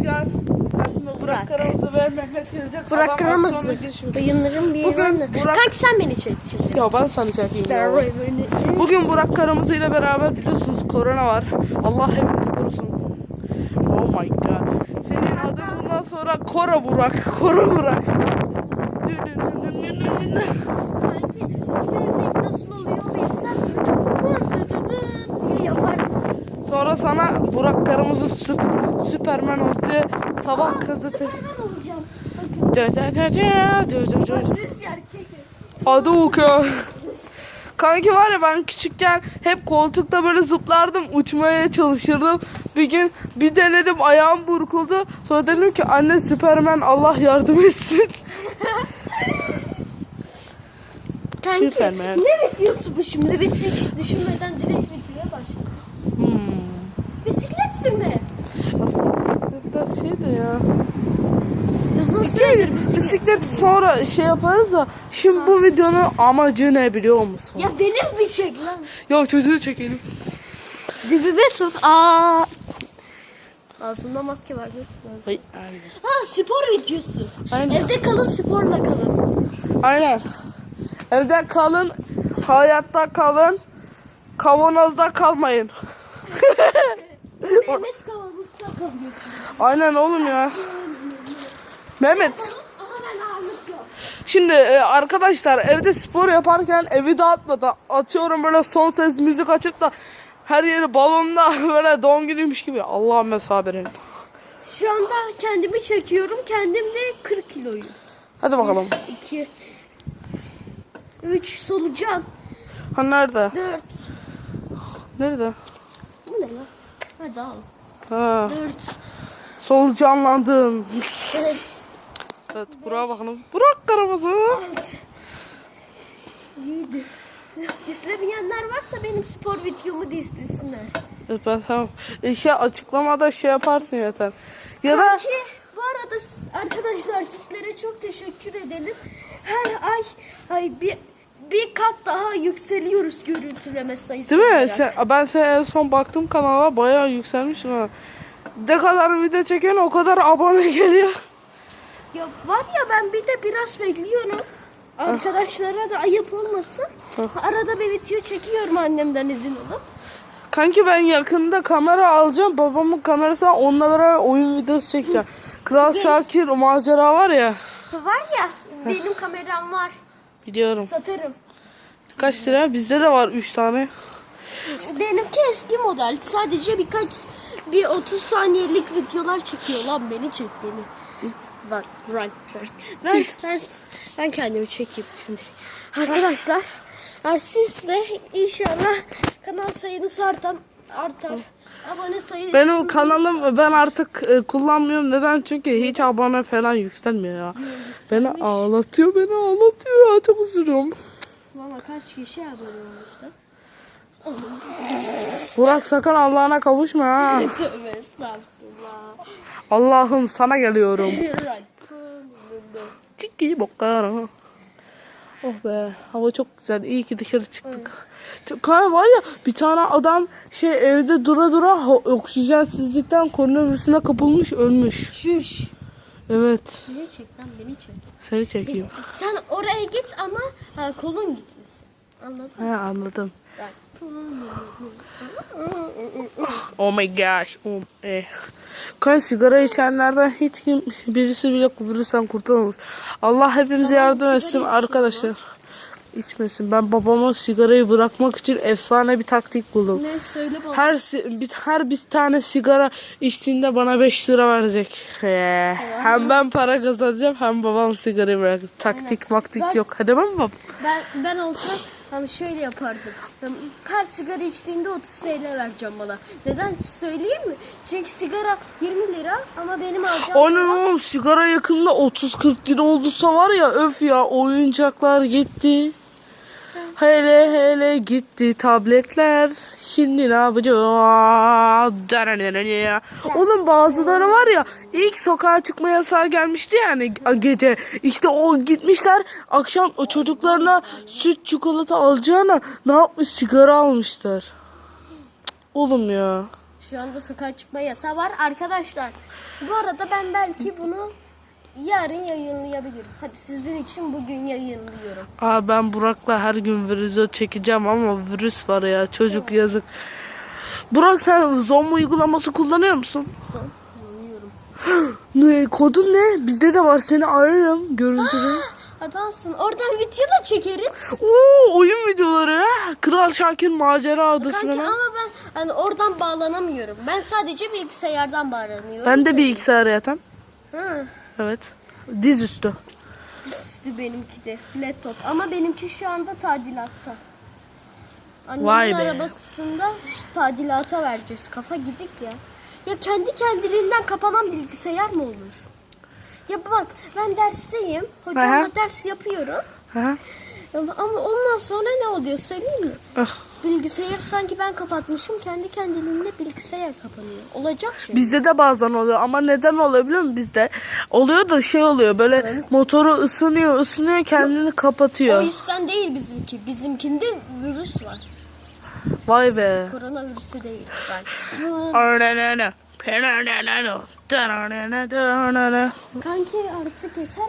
Rüzgar. Aslında Burak Karamızı ve Mehmet gelecek. Burak geçiyor. Yılların bir Bugün yılını. Burak- Kanka sen beni çek. Ya ben sana çekeyim ya. Bugün Burak Karamızı ile beraber biliyorsunuz korona var. Allah hepimizi korusun. Oh my god. Senin adın bundan sonra Kora Burak. Kora Burak. Kanki nasıl oluyor bilsem diye yapardım. Sonra sana Burak Karamızı süp- Süperman oldu. Sabah gazete. Rüzgar çekin. Hadi oku. Kanki var ya ben küçükken hep koltukta böyle zıplardım uçmaya çalışırdım. Bir gün bir denedim ayağım burkuldu. Sonra dedim ki anne Süpermen Allah yardım etsin. Kanki Süpermen. ne bekliyorsun bu şimdi? Biz hiç düşünmeden direkt. Hmm. Bisiklet sürme. Aslında bisikletler şey de ya. Uzun süredir bisiklet. Bisiklet sonra şey yaparız da şimdi bu videonun amacı ne biliyor musun? Ya benim bir çek lan. Ya çocuğu çekelim. Dibime sok. Aa. Ağzımda maske var. Ay, aynen. Ha spor videosu. Aynen. Evde kalın sporla kalın. Aynen. Evde kalın, hayatta kalın, kavanozda kalmayın. Mehmet kalıyor. Aynen oğlum ya. Mehmet. Şimdi e, arkadaşlar evde spor yaparken evi dağıtmadan atıyorum böyle son ses müzik açıp da her yeri balonla böyle doğum günüymüş gibi. Allah'ım mesabirin. Şu anda kendimi çekiyorum. Kendim de 40 kiloyum. Hadi bakalım. 2 3 solucan. Ha nerede? 4 Nerede? Bu ne lan? Hadi al. Ha, 4 solucanlandın. Evet. Evet Burak'a bakalım. Burak kırmızı. 7 İzlemeyenler varsa benim spor videomu da izlesinler. Evet ben tamam. E, şey açıklamada şey yaparsın yeter. Ya da Kanki bu arada arkadaşlar sizlere çok teşekkür edelim. Her ay ay bir bir kat daha yükseliyoruz görüntüleme sayısı. Değil mi? olarak. Sen, ben sen en son baktım kanala bayağı yükselmişsin ha. Ne kadar video çeken o kadar abone geliyor. Ya var ya ben bir de biraz bekliyorum. Arkadaşlara da ayıp olmasın. Arada bir video çekiyorum annemden izin alıp. Kanki ben yakında kamera alacağım. Babamın kamerası var. Onunla beraber oyun videosu çekeceğim. Kral Şakir o macera var ya. Var ya benim kameram var. Biliyorum. Satarım. Kaç lira? Bizde de var 3 tane. Benimki eski model. Sadece birkaç bir 30 saniyelik videolar çekiyor lan beni çek beni. Var, run, run. Ben, ben, ben kendimi çekeyim şimdi. Arkadaşlar, eğer siz de inşallah kanal sayınız artan, artar. Abone sayınız Benim kanalım ben artık e, kullanmıyorum. Neden? Çünkü hiç abone falan yükselmiyor ya. Beni ağlatıyor, beni ağlatıyor. ya. Çok üzülüyorum. Valla kaç kişi abone olmuştu? Burak sakın Allah'ına kavuşma ha. Tövbe estağfurullah. Allah'ım sana geliyorum. Run. Çiki bakarım. Oh be hava çok güzel. İyi ki dışarı çıktık. Kanka var ya bir tane adam şey evde dura dura oksijensizlikten koronavirüsüne kapılmış ölmüş. Şuş. Evet. Beni çek lan beni çek. Seni çekiyor. Sen oraya git ama ha, kolun gitmesin. Anladın mı? He anladım. Oh my gosh. Oh, eh. Kanka sigara içenlerden hiç kim birisi bile virüsten kurtulamaz. Allah hepimize yardım etsin arkadaşlar. İçmesin. Ben babama sigarayı bırakmak için efsane bir taktik buldum. Ne söyle bana. Her si- bir, her bir tane sigara içtiğinde bana 5 lira verecek. Ee, hem ben para kazanacağım hem babam sigarayı bırakacak. Taktik maktik Bak- yok. Hadi ben babam. Ben ben olsam hani şöyle yapardım. Ben her sigara içtiğinde 30 TL vereceğim bana. Neden söyleyeyim mi? Çünkü sigara 20 lira ama benim alacağım Onun oğlum sigara yakında 30-40 lira olduysa var ya öf ya oyuncaklar gitti. Hele hele gitti tabletler. Şimdi ne yapacağız? Oğlum bazıları var ya ilk sokağa çıkma yasağı gelmişti yani gece. İşte o gitmişler akşam o çocuklarına süt çikolata alacağına ne yapmış sigara almışlar. Oğlum ya. Şu anda sokağa çıkma yasağı var. Arkadaşlar bu arada ben belki bunu yarın yayınlayabilirim. Hadi sizin için bugün yayınlıyorum. Aa ben Burak'la her gün virüzü çekeceğim ama virüs var ya çocuk yazık. Burak sen Zoom uygulaması kullanıyor musun? Son kullanıyorum. Ne kodun ne? Bizde de var seni ararım görüntülü. Adamsın. Oradan video da çekeriz. Oo oyun videoları. Kral Şakir macera adası Kanki falan. ama ben hani oradan bağlanamıyorum. Ben sadece bilgisayardan bağlanıyorum. Ben de bilgisayar yatan. Hı. Evet. Dizüstü. İşte benimki de laptop. Ama benimki şu anda tadilatta. Annemin Vay be. arabasında tadilata vereceğiz. Kafa gidik ya. Ya kendi kendiliğinden kapanan bilgisayar mı olur? Ya bak ben dersteyim. Hocamla Aha. ders yapıyorum. Aha. Ama ama ondan sonra ne oluyor söyleyeyim mi? Ah. Bilgisayarı sanki ben kapatmışım. Kendi kendiliğinde bilgisayar kapanıyor. Olacak şey. Bizde de bazen oluyor ama neden oluyor biliyor musun bizde? Oluyor da şey oluyor böyle motoru ısınıyor ısınıyor kendini O kapatıyor. yüzden değil bizimki. Bizimkinde virüs var. Vay be. Koronavirüsü değil. Ben. Kanki artık yeter.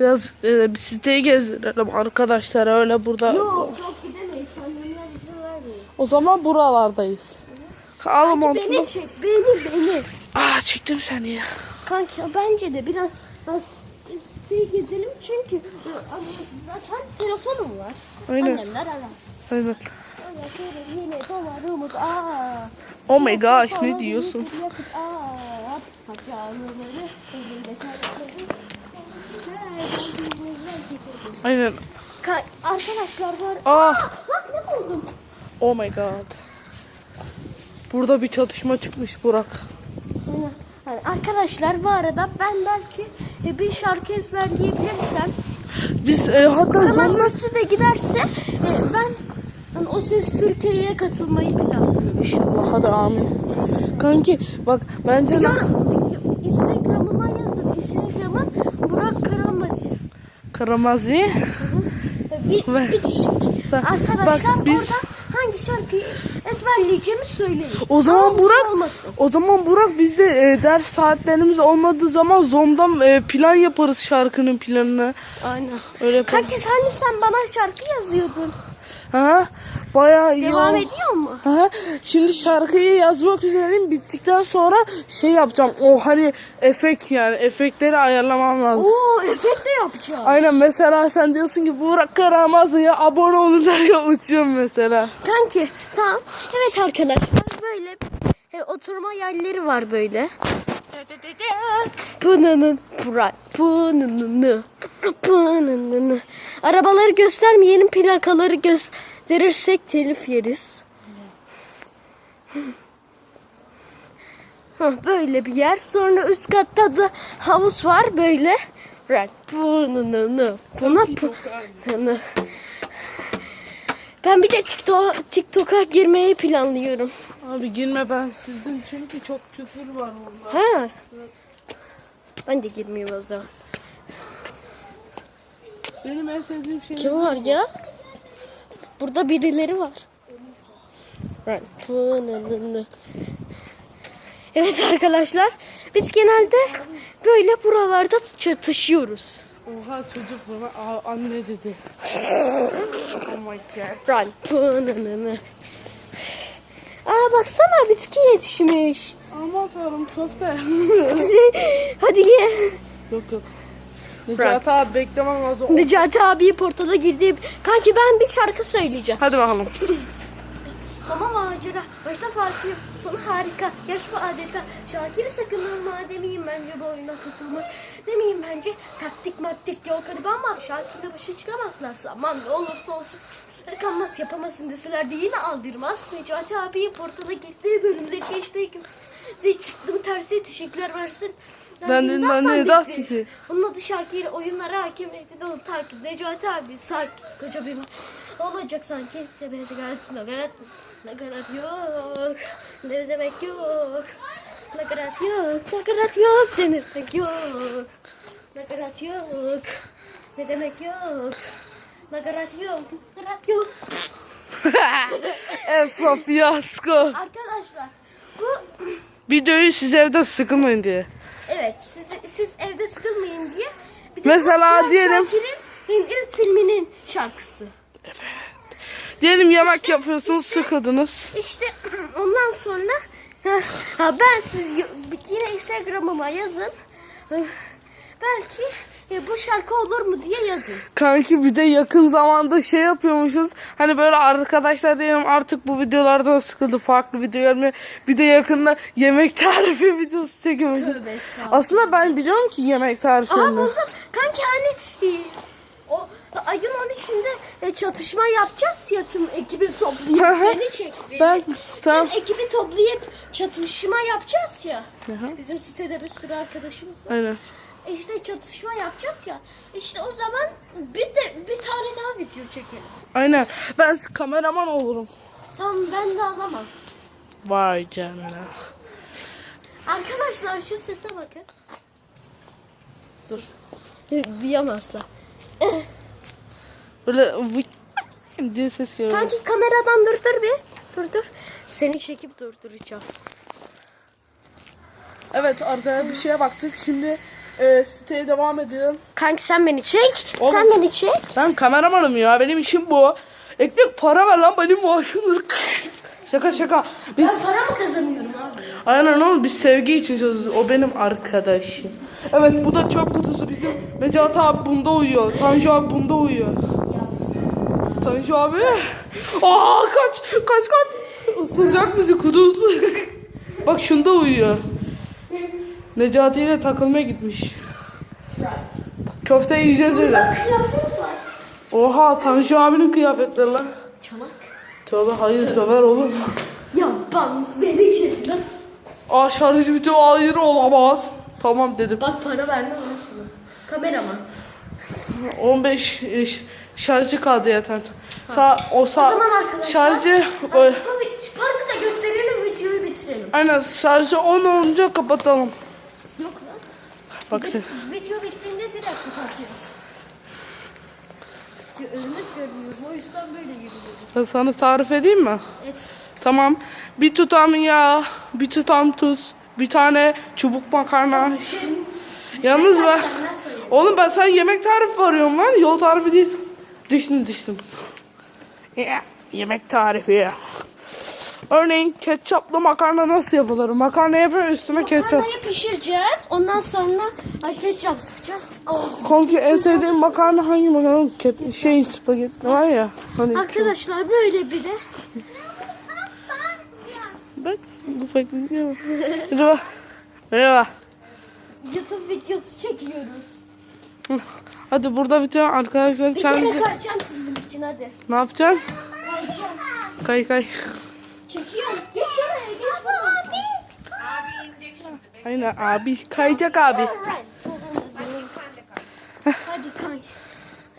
Biraz e, bir siteyi gezdirelim arkadaşlar öyle burada. Yok çok gidemeyiz. Annemler izin vermiyor. O zaman buralardayız. Al montunu. Beni çek. Beni beni. Aa çektim seni ya. Kanki bence de biraz siteyi gezelim çünkü e, zaten telefonum var. Aynen. Annemler arar. Aynen. Oh my gosh ne diyorsun? Aynen. Ka- Arkadaşlar var. Aa Bak ne buldum. Oh my god. Burada bir çatışma çıkmış Burak. Yani arkadaşlar bu arada ben belki e, bir şarkı ezberleyebilirsem Biz e, hatta zonla birisi de giderse e, ben yani o ses Türkiye'ye katılmayı planlıyorum. İnşallah hadi amin. Kanki bak bence Yarın Instagram'ıma yazın. Instagram'ım Burak Karamazi. Karamazi. E, Bir, bitişik. Bak, Arkadaşlar biz- oradan hangi şarkıyı ezberleyeceğimi söyleyin. O zaman Ama Burak olmasın. o zaman Burak biz de e, ders saatlerimiz olmadığı zaman Zoom'dan e, plan yaparız şarkının planını. Aynen. Öyle yaparız. Kanki hani sen bana şarkı yazıyordun. Ha? Bayağı iyi. Devam oldu. ediyor mu? Ha, şimdi şarkıyı yazmak üzereyim. Bittikten sonra şey yapacağım. O hani efekt yani efektleri ayarlamam lazım. Oo efekt de yapacağım. Aynen mesela sen diyorsun ki Burak Karamazlı'ya abone olun derken uçuyorum mesela. Kanki tamam. Evet arkadaşlar böyle e, oturma yerleri var böyle. Pınının pıray pınını pınını. Arabaları göstermeyelim plakaları gösterirsek telif yeriz. Hah, böyle bir yer. Sonra üst katta da havuz var böyle. Pınını. Ben bir de TikTok, TikTok'a girmeyi planlıyorum. Abi girme ben sildim çünkü çok küfür var orada. Ha? Ben de girmeyeyim o zaman. Benim en sevdiğim şey Kim var ya? Burada birileri var. Evet arkadaşlar. Biz genelde böyle buralarda çatışıyoruz. Oha çocuk bana anne dedi. oh my god. Aa baksana bitki yetişmiş. Aman tanrım köfte. Hadi ye. yok yok. Necati abi beklemem lazım. Necati abi portala girdi. Kanki ben bir şarkı söyleyeceğim. Hadi bakalım. Ama macera. Başta Fatih, sonu harika. Bu adeta. Şakir'i sakınırma demeyeyim bence bu oyuna katılmak. Demeyeyim bence taktik maktik yol gariban var. Şakir'le başa çıkamazlarsa aman ne olursa olsun. Kanmaz yapamazsın deseler de yine aldırmaz. Necati abi portala girdiği bölümleri geçtiği gün. Size çıktı mı tersi teşekkürler versin. Ben de- ben de Edas Tiki. Onun adı Şakir. Oyunlara hakim de onu takip. Necati abi sakin. Koca bir olacak sanki. Tepeye nagarat, nagarat, nagarat yok. Ne demek yok. Nagarat yok, nagarat yok demek yok. Nagarat yok. Ne demek yok. Nagarat yok, nagarat yok. Efsa fiyasko. Arkadaşlar Bu Videoyu siz evde sıkılmayın diye. Evet siz, siz evde sıkılmayın diye. Bir de Mesela Kral diyelim- Şakir'in ilk filminin şarkısı. Diyelim yemek yapıyorsunuz sıkıldınız. İşte ondan sonra ha, ben yine Instagram'ıma yazın. Belki e, bu şarkı olur mu diye yazın. Kanki bir de yakın zamanda şey yapıyormuşuz. Hani böyle arkadaşlar diyelim artık bu videolardan sıkıldı. Farklı video gelmiyor. Bir de yakında yemek tarifi videosu çekiyormuşuz. Tövbe estağfurullah. Aslında ben biliyorum ki yemek Aa tariflerini. buldum. Kanki hani e, o ayın 13'ünde e, çatışma yapacağız ya tüm ekibi toplayıp beni çek. beni. Ben tamam. Tüm ekibi toplayıp çatışma yapacağız ya. Bizim sitede bir sürü arkadaşımız var. Aynen. E işte çatışma yapacağız ya. İşte o zaman bir de bir tane daha video çekelim. Aynen. Ben kameraman olurum. Tamam ben de alamam. Vay canına. Arkadaşlar şu sese bakın. Diyemezler. Böyle vık diye ses geliyor. Kanki kameradan durdur bir. Durdur. Seni çekip durduracağım. Evet arkaya bir şeye baktık. Şimdi e, siteye devam edelim. Kanki sen beni çek. Oğlum. Sen beni çek. Ben kameramanım ya. Benim işim bu. Ekmek para ver lan benim maaşımdır. şaka şaka. Biz Ben para mı kazanıyorum abi? aynen oğlum biz sevgi için çalışıyoruz. O benim arkadaşım. Evet bu da çöp kutusu bizim. Mecat abi bunda uyuyor. Tanju abi bunda uyuyor. Tanju abi. Aa kaç kaç kaç. Isıracak bizi kuduz. Bak şunda uyuyor. Necati ile takılmaya gitmiş. Köfte yiyeceğiz dedi. Kıyafet var. Oha Tanju abinin kıyafetleri lan. Çanak. Tövbe hayır döver oğlum. Ya ben beni lan. Aa şarj bitiyor hayır olamaz. Tamam dedim. Bak para vermem ben sana. Kameraman. 15 e, ş- şarjı kaldı yeter. Sağ o sağ O zaman arkadaşlar- şarjı e, Bu şu parkı da gösterelim videoyu bitirelim. aynen şarjı 10 olunca kapatalım. Yok lan. Bak sen. Video bittiğinde direkt kapatacağız. Ya önümüz görmüyor. O yüzden böyle yürüyoruz. Ben sana tarif edeyim mi? Evet. Tamam. Bir tutam yağ, bir tutam tuz, bir tane çubuk makarna. Yalnız Sen- ben senden sayıyorum. Oğlum ben sana yemek tarifi arıyorum lan. Yol tarifi değil. Düştüm düştüm. Ya, yemek tarifi. Örneğin ketçaplı makarna nasıl yapılır? Makarna yapıyor üstüne ketçap. Makarnayı pişireceksin. Ondan sonra ay ketçap sıkacaksın. Oldu. Konki en sevdiğim makarna hangi makarna? Kep şey spagetti var ya. Hani Arkadaşlar böyle bir de bak bu fakir bak. Merhaba. Merhaba. YouTube videosu çekiyoruz. Hadi burada bitiyor arkadaşlar Bir kendisi. kayacağım sizin için hadi. Ne yapacaksın? Kayacağım. Kay kay. Çekiyorum. Geç şuraya geç buradan. Aynen abi. Kayacak abi. Hadi kay.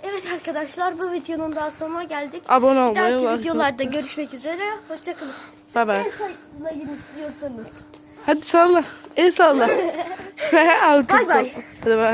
Evet arkadaşlar bu videonun daha sonuna geldik. Abone Bir olmayı dahaki var. videolarda görüşmek üzere. Hoşçakalın. Bay bay. En sayılayın istiyorsanız. Hadi salla. El salla. Bay bay. Hadi bay.